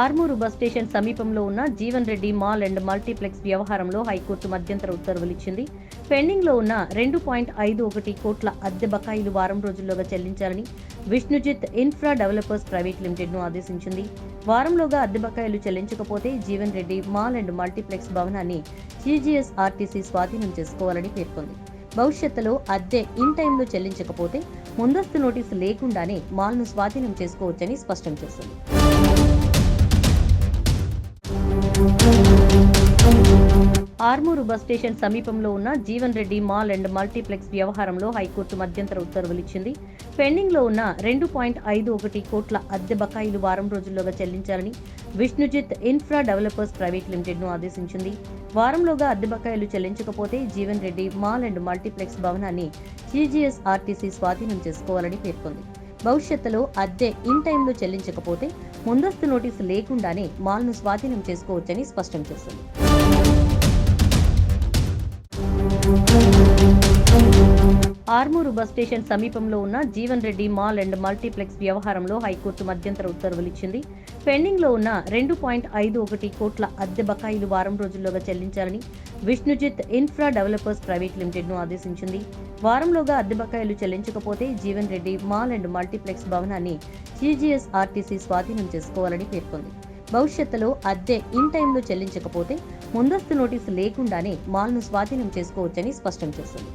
Armoor bus station సమీపంలో ఉన్న Jeevan Reddy mall and multiplex వ్యవహారంలో హైకోర్టు మధ్యంతర ఉత్తర్వులు ఇచ్చింది పెండింగ్లో ఉన్న రెండు పాయింట్ ఐదు ఒకటి కోట్ల అద్దె బకాయిలు వారం రోజుల్లోగా చెల్లించాలని విష్ణుజిత్ ఇన్ఫ్రా డెవలపర్స్ ప్రైవేట్ లిమిటెడ్ను ఆదేశించింది. వారంలోగా అద్దె బకాయిలు చెల్లించకపోతే Jeevan Reddy mall and multiplex భవనాన్ని జీజీఎస్ ఆర్టీసీ స్వాధీనం చేసుకోవాలని పేర్కొంది. భవిష్యత్తులో అద్దె ఇన్ టైంలో చెల్లించకపోతే ముందస్తు నోటీసు లేకుండానే మాల్ను స్వాధీనం చేసుకోవచ్చని స్పష్టం చేసింది. ఆర్మూరు బస్ స్టేషన్ సమీపంలో ఉన్న Jeevan Reddy mall and multiplex వ్యవహారంలో హైకోర్టు మధ్యంతర ఉత్తర్వులు ఇచ్చింది పెండింగ్లో ఉన్న రెండు పాయింట్ ఐదు ఒకటి కోట్ల అద్దె బకాయిలు వారం రోజుల్లోగా చెల్లించాలని విష్ణుజిత్ ఇన్ఫ్రా డెవలపర్స్ ప్రైవేట్ లిమిటెడ్ను ఆదేశించింది. వారంలోగా అద్దె బకాయిలు చెల్లించకపోతే Jeevan Reddy mall and multiplex భవనాన్ని జీజీఎస్ఆర్టీసీ స్వాధీనం చేసుకోవాలని పేర్కొంది. భవిష్యత్తులో అద్దె ఇన్ టైంలో చెల్లించకపోతే ముందస్తు నోటీసు లేకుండానే మాల్ను స్వాధీనం చేసుకోవచ్చని స్పష్టం చేసింది. ఆర్మూరు బస్ స్టేషన్ సమీపంలో ఉన్న Jeevan Reddy mall and multiplex వ్యవహారంలో హైకోర్టు మధ్యంతర ఉత్తర్వులు ఇచ్చింది. పెండింగ్లో ఉన్న రెండు పాయింట్ ఐదు ఒకటి కోట్ల అద్దె బకాయిలు వారం రోజుల్లోగా చెల్లించాలని విష్ణుజిత్ ఇన్ఫ్రా డెవలపర్స్ ప్రైవేట్ లిమిటెడ్ను ఆదేశించింది. వారంలోగా అద్దె బకాయిలు చెల్లించకపోతే Jeevan Reddy mall and multiplex భవనాన్ని జీజీఎస్ఆర్టీసీ స్వాధీనం చేసుకోవాలని పేర్కొంది. భవిష్యత్తులో అద్దె ఇన్ టైంలో చెల్లించకపోతే ముందస్తు నోటీసు లేకుండానే మాల్ను స్వాధీనం చేసుకోవచ్చని స్పష్టం చేసింది.